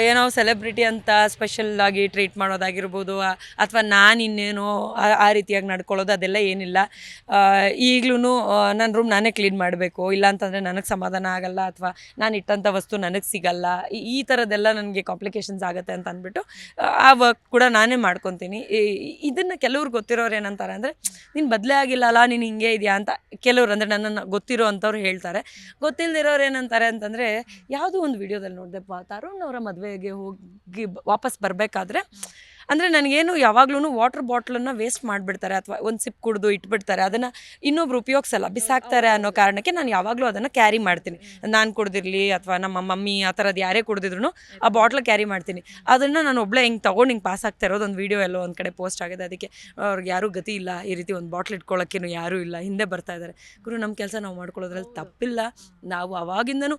ಏನೋ ಸೆಲೆಬ್ರಿಟಿ ಅಂತ ಸ್ಪೆಷಲ್ ಆಗಿ ಟ್ರೀಟ್ ಮಾಡೋದಾಗಿರ್ಬೋದು ಅಥವಾ ನಾನು ಇನ್ನೇನೋ ಆ- ರೀತಿಯಾಗಿ ನಡ್ಕೊಳ್ಳೋದು ಅದೆಲ್ಲ ಏನಿಲ್ಲ. ಈಗಲೂ ನನ್ನ ರೂಮ್ ನಾನೇ ಕ್ಲೀನ್ ಮಾಡಬೇಕು. ಇಲ್ಲ ಅಂತಂದರೆ ನನಗೆ ಸಮಾಧಾನ ಆಗಲ್ಲ ಅಥವಾ ನಾನು ಇಟ್ಟಂಥ ವಸ್ತು ನನಗೆ ಸಿಗಲ್ಲ. ಈ- ಥರದ್ದೆಲ್ಲ ನನಗೆ ಕಾಂಪ್ಲಿಕೇಶನ್ಸ್ ಆಗುತ್ತೆ ಅಂತ ಅಂದ್ಬಿಟ್ಟು ಆ, ಆ ವರ್ಕ್ ಕೂಡ ನಾನೇ ಮಾಡ್ಕೊತೀನಿ. ಇದನ್ನು ಕೆಲವ್ರು ಗೊತ್ತಿರೋರು ಏನಂತಾರೆ ಅಂದರೆ ನೀನು ಬದಲೇ ಆಗಿಲ್ಲ ಅಲ್ಲ ನೀನು ಹಿಂಗೆ ಇದೆಯಾ ಅಂತ ಕೆಲವ್ರು ಅಂದರೆ ನನ್ನನ್ನು ಗೊತ್ತಿರೋ ಅಂಥವ್ರು ಹೇಳ್ತಾರೆ. ಗೊತ್ತಿಲ್ಲದಿರೋರು ಏನಂತಾರೆ ಅಂತಂದರೆ ಯಾವುದೋ ಒಂದು ವಿಡಿಯೋದಲ್ಲಿ ನೋಡಿದೆ ತರುಣ್ ಅವರ ಮದುವೆಗೆ ಹೋಗಿ ಬ- ವಾಪಸ್ ಬರಬೇಕಾದ್ರೆ ಅಂದರೆ ನನಗೇನು ಯಾವಾಗ್ಲೂ ವಾಟರ್ ಬಾಟ್ಲನ್ನು ವೇಸ್ಟ್ ಮಾಡಿಬಿಡ್ತಾರೆ ಅಥವಾ ಒಂದು ಸಿಪ್ ಕುಡಿದು ಇಟ್ಬಿಡ್ತಾರೆ. ಅದನ್ನು ಇನ್ನೊಬ್ರು ಉಪಯೋಗಿಸಲ್ಲ, ಬಿಸಾಕ್ತಾರೆ ಅನ್ನೋ ಕಾರಣಕ್ಕೆ ನಾನು ಯಾವಾಗಲೂ ಅದನ್ನು ಕ್ಯಾರಿ ಮಾಡ್ತೀನಿ. ನಾನು ಕುಡ್ದಿರಲಿ ಅಥವಾ ನಮ್ಮ ಮಮ್ಮಿ ಆ ಥರದ್ದು ಯಾರೇ ಕುಡ್ದಿದ್ರು ಆ ಬಾಟ್ಲ್ ಕ್ಯಾರಿ ಮಾಡ್ತೀನಿ. ಅದನ್ನು ನಾನು ಒಬ್ಬಳೇ ಹಿಂಗೆ ತೊಗೊಂಡು ಹಿಂಗೆ ಪಾಸ್ ಆಗ್ತಾ ಇರೋದು ಒಂದು ವೀಡಿಯೋ ಎಲ್ಲೋ ಒಂದು ಕಡೆ ಪೋಸ್ಟ್ ಆಗಿದೆ. ಅದಕ್ಕೆ ಅವ್ರಿಗೆ ಯಾರೂ ಗತಿ ಇಲ್ಲ, ಈ ರೀತಿ ಒಂದು ಬಾಟ್ಲ್ ಇಟ್ಕೊಳ್ಳೋಕ್ಕೇನು ಯಾರೂ ಇಲ್ಲ, ಹಿಂದೆ ಬರ್ತಾ ಇದ್ದಾರೆ ಗುರು ನಮ್ಮ ಕೆಲಸ ನಾವು ಮಾಡ್ಕೊಳ್ಳೋದ್ರಲ್ಲಿ ತಪ್ಪಿಲ್ಲ. ನಾವು ಅವಾಗಿಂದನೂ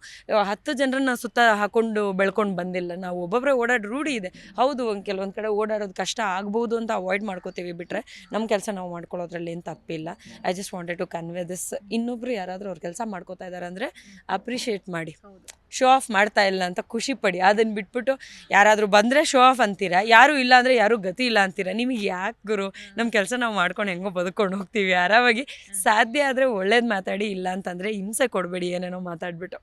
ಹತ್ತು ಜನರನ್ನ ಸುತ್ತ ಹಾಕೊಂಡು ಬೆಳ್ಕೊಂಡು ಬಂದಿಲ್ಲ. ನಾವು ಒಬ್ಬೊಬ್ಬರೇ ಓಡಾಡಿ ರೂಢಿ ಇದೆ. ಹೌದು, ಒಂದು ಕೆಲವೊಂದು ಕಡೆ ಓಡಾಡೋದು ಕಷ್ಟ ಆಗ್ಬೋದು ಅಂತ ಅವಾಯ್ಡ್ ಮಾಡ್ಕೋತೀವಿ ಬಿಟ್ಟರೆ ನಮ್ಮ ಕೆಲಸ ನಾವು ಮಾಡ್ಕೊಳ್ಳೋದ್ರಲ್ಲಿ ಏನು ತಪ್ಪಿಲ್ಲ. I just wanted to convey this ಇನ್ನೊಬ್ರು ಯಾರಾದರೂ ಅವ್ರ ಕೆಲಸ ಮಾಡ್ಕೋತಾ ಇದ್ದಾರೆ ಅಂದರೆ ಅಪ್ರಿಷಿಯೇಟ್ ಮಾಡಿ. ಶೋ ಆಫ್ ಮಾಡ್ತಾ ಇಲ್ಲ ಅಂತ ಖುಷಿ ಪಡಿ. ಅದನ್ನು ಬಿಟ್ಬಿಟ್ಟು ಯಾರಾದರೂ ಬಂದರೆ ಶೋ ಆಫ್ ಅಂತೀರಾ? ಯಾರೂ ಇಲ್ಲ ಅಂದರೆ ಯಾರೂ ಗತಿ ಇಲ್ಲ ಅಂತೀರಾ? ನಿಮಗೆ ಯಾಕೆ ಗುರು? ನಮ್ಮ ಕೆಲಸ ನಾವು ಮಾಡ್ಕೊಂಡು ಹೆಂಗೋ ಬದುಕೊಂಡು ಹೋಗ್ತೀವಿ. ಆರಾಮಾಗಿ ಸಾಧ್ಯ ಆದರೆ ಒಳ್ಳೇದು ಮಾತಾಡಿ ಇಲ್ಲ ಅಂತಂದರೆ ಹಿಂಸೆ ಕೊಡಬೇಡಿ ಏನೇನೋ ಮಾತಾಡ್ಬಿಟ್ಟು.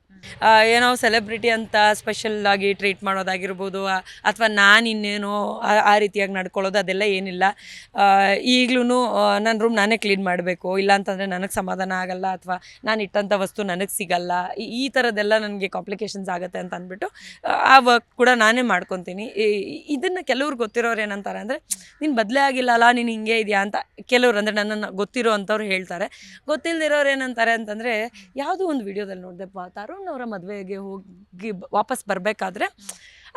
ಏನೋ ಸೆಲೆಬ್ರಿಟಿ ಅಂತ ಸ್ಪೆಷಲ್ ಆಗಿ ಟ್ರೀಟ್ ಮಾಡೋದಾಗಿರ್ಬೋದು ಅಥವಾ ನಾನು ಇನ್ನೇನೋ ಆ- ರೀತಿಯಾಗಿ ನಡ್ಕೊಳ್ಳೋದು ಅದೆಲ್ಲ ಏನಿಲ್ಲ. ಈಗಲೂ ನನ್ನ ರೂಮ್ ನಾನೇ ಕ್ಲೀನ್ ಮಾಡಬೇಕು. ಇಲ್ಲ ಅಂತಂದರೆ ನನಗೆ ಸಮಾಧಾನ ಆಗಲ್ಲ ಅಥವಾ ನಾನು ಇಟ್ಟಂಥ ವಸ್ತು ನನಗೆ ಸಿಗಲ್ಲ. ಈ- ಥರದ್ದೆಲ್ಲ ನನಗೆ ಕಾಂಪ್ಲಿಕೇಶನ್ಸ್ ಆಗುತ್ತೆ ಅಂತ ಅಂದ್ಬಿಟ್ಟು, ಆ ವರ್ಕ್ ಕೂಡ ನಾನೇ ಮಾಡ್ಕೊತೀನಿ. ಇದನ್ನು ಕೆಲವ್ರು ಗೊತ್ತಿರೋರು ಏನಂತಾರೆ ಅಂದರೆ, ನೀನು ಬದಲೇ ಆಗಿಲ್ಲ ಅಲ್ಲ ನೀನು ಹಿಂಗೆ ಇದೆಯಾ ಅಂತ ಕೆಲವ್ರು ಅಂದರೆ ನನ್ನನ್ನು ಗೊತ್ತಿರೋ ಅಂಥವ್ರು ಹೇಳ್ತಾರೆ. ಗೊತ್ತಿಲ್ಲದಿರೋರು ಏನಂತಾರೆ ಅಂತಂದರೆ, ಯಾವುದೋ ಒಂದು ವಿಡಿಯೋದಲ್ಲಿ ನೋಡಿದೆ ತರುಣ್ ಅವರ ಮದುವೆಗೆ ಹೋಗಿ ವಾಪಸ್ ಬರಬೇಕಾದ್ರೆ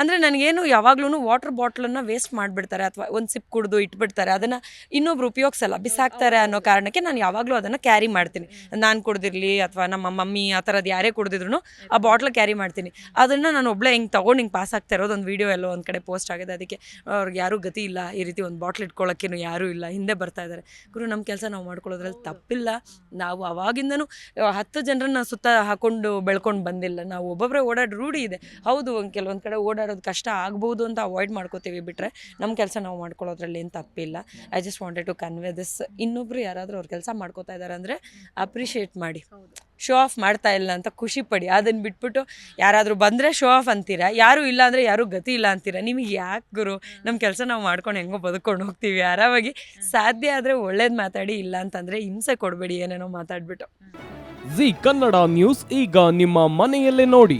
ಅಂದರೆ ನನಗೇನು ಯಾವಾಗ್ಲೂ ವಾಟರ್ ಬಾಟ್ಲನ್ನು ವೇಸ್ಟ್ ಮಾಡಿಬಿಡ್ತಾರೆ ಅಥವಾ ಒಂದು ಸಿಪ್ ಕುಡಿದು ಇಟ್ಬಿಡ್ತಾರೆ. ಅದನ್ನು ಇನ್ನೊಬ್ರು ಉಪಯೋಗಿಸಲ್ಲ, ಬಿಸಾಕ್ತಾರೆ ಅನ್ನೋ ಕಾರಣಕ್ಕೆ ನಾನು ಯಾವಾಗಲೂ ಅದನ್ನು ಕ್ಯಾರಿ ಮಾಡ್ತೀನಿ. ನಾನು ಕುಡ್ದಿರಲಿ ಅಥವಾ ನಮ್ಮ ಮಮ್ಮಿ ಆ ಥರದ್ದು ಯಾರೇ ಕುಡ್ದಿದ್ರು ಆ ಬಾಟ್ಲ್ ಕ್ಯಾರಿ ಮಾಡ್ತೀನಿ. ಅದನ್ನು ನಾನು ಒಬ್ಬಳೇ ಹಿಂಗೆ ತೊಗೊಂಡು ಹಿಂಗೆ ಪಾಸ್ ಆಗ್ತಾ ಇರೋದು ಒಂದು ವೀಡಿಯೋ ಎಲ್ಲೋ ಒಂದು ಕಡೆ ಪೋಸ್ಟ್ ಆಗಿದೆ. ಅದಕ್ಕೆ ಅವ್ರಿಗೆ ಯಾರೂ ಗತಿ ಇಲ್ಲ, ಈ ರೀತಿ ಒಂದು ಬಾಟ್ಲ್ ಇಟ್ಕೊಳ್ಳೋಕ್ಕೇನು ಯಾರೂ ಇಲ್ಲ, ಹಿಂದೆ ಬರ್ತಾ ಇದ್ದಾರೆ ಗುರು ನಮ್ಮ ಕೆಲಸ ನಾವು ಮಾಡ್ಕೊಳ್ಳೋದ್ರಲ್ಲಿ ತಪ್ಪಿಲ್ಲ. ನಾವು ಅವಾಗಿಂದನೂ ಹತ್ತು ಜನರನ್ನ ಸುತ್ತ ಹಾಕೊಂಡು ಬೆಳ್ಕೊಂಡು ಬಂದಿಲ್ಲ. ನಾವು ಒಬ್ಬೊಬ್ಬರೇ ಓಡಾಡಿ ರೂಢಿ ಇದೆ. ಹೌದು, ಒಂದು ಕೆಲವೊಂದು ಕಡೆ ಓಡಾಡೋದು ಕಷ್ಟ ಆಗ್ಬೋದು ಅಂತ ಅವಾಯ್ಡ್ ಮಾಡ್ಕೋತೀವಿ ಬಿಟ್ಟರೆ ನಮ್ಮ ಕೆಲಸ ನಾವು ಮಾಡ್ಕೊಳ್ಳೋದ್ರಲ್ಲಿ ಏನು ತಪ್ಪಿಲ್ಲ. I just wanted to convey this ಇನ್ನೊಬ್ರು ಯಾರಾದರೂ ಅವ್ರ ಕೆಲಸ ಮಾಡ್ಕೋತಾ ಇದ್ದಾರೆ ಅಂದರೆ ಅಪ್ರಿಷಿಯೇಟ್ ಮಾಡಿ. ಶೋ ಆಫ್ ಮಾಡ್ತಾ ಇಲ್ಲ ಅಂತ ಖುಷಿ ಪಡಿ. ಅದನ್ನು ಬಿಟ್ಬಿಟ್ಟು ಯಾರಾದರೂ ಬಂದರೆ ಶೋ ಆಫ್ ಅಂತೀರಾ? ಯಾರೂ ಇಲ್ಲ ಅಂದರೆ ಯಾರೂ ಗತಿ ಇಲ್ಲ ಅಂತೀರಾ? ನಿಮಗೆ ಯಾಕೆ ಗುರು? ನಮ್ಮ ಕೆಲಸ ನಾವು ಮಾಡ್ಕೊಂಡು ಹೆಂಗೋ ಬದುಕೊಂಡು ಹೋಗ್ತೀವಿ. ಆರಾಮಾಗಿ ಸಾಧ್ಯ ಆದರೆ ಒಳ್ಳೇದು ಮಾತಾಡಿ, ಇಲ್ಲ ಅಂತಂದರೆ ಹಿಂಸೆ ಕೊಡಬೇಡಿ ಏನೇನೋ ಮಾತಾಡ್ಬಿಟ್ಟು. ಜಿ ಕನ್ನಡ ನ್ಯೂಸ್ ಈಗ ನಿಮ್ಮ ಮನೆಯಲ್ಲೇ ನೋಡಿ.